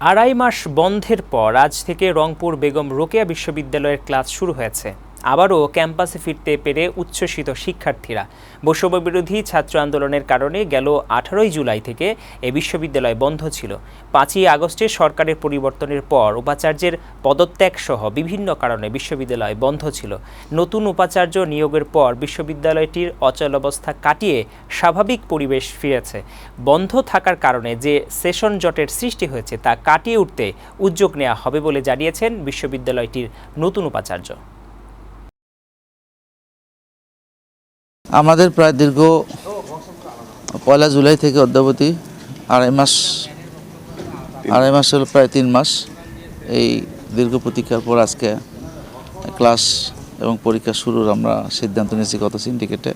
আড়াই মাস বন্ধের পর আজ থেকে রংপুর বেগম রোকেয়া বিশ্ববিদ্যালয়ের ক্লাস শুরু হয়েছে। আবারও ক্যাম্পাসে ফিরতে পেরে উচ্ছ্বসিত শিক্ষার্থীরা। বৈষম্য বিরোধী ছাত্র আন্দোলনের কারণে গেল আঠারোই জুলাই থেকে এ বিশ্ববিদ্যালয় বন্ধ ছিল। পাঁচই আগস্টে সরকারের পরিবর্তনের পর উপাচার্যের পদত্যাগ সহ বিভিন্ন কারণে বিশ্ববিদ্যালয় বন্ধ ছিল। নতুন উপাচার্য নিয়োগের পর বিশ্ববিদ্যালয়টির অচলাবস্থা কাটিয়ে স্বাভাবিক পরিবেশ ফিরেছে। বন্ধ থাকার কারণে যে সেশন জটের সৃষ্টি হয়েছে তা কাটিয়ে উঠতে উদ্যোগ নেওয়া হবে বলে জানিয়েছেন বিশ্ববিদ্যালয়টির নতুন উপাচার্য। আমাদের প্রায় দীর্ঘ পয়লা জুলাই থেকে অদ্যাবধি আড়াই মাস আড়াই মাস হল প্রায় তিন মাস এই দীর্ঘ প্রতীক্ষার পর আজকে ক্লাস এবং পরীক্ষা শুরুর আমরা সিদ্ধান্ত নিয়েছি গত সিন্ডিকেটে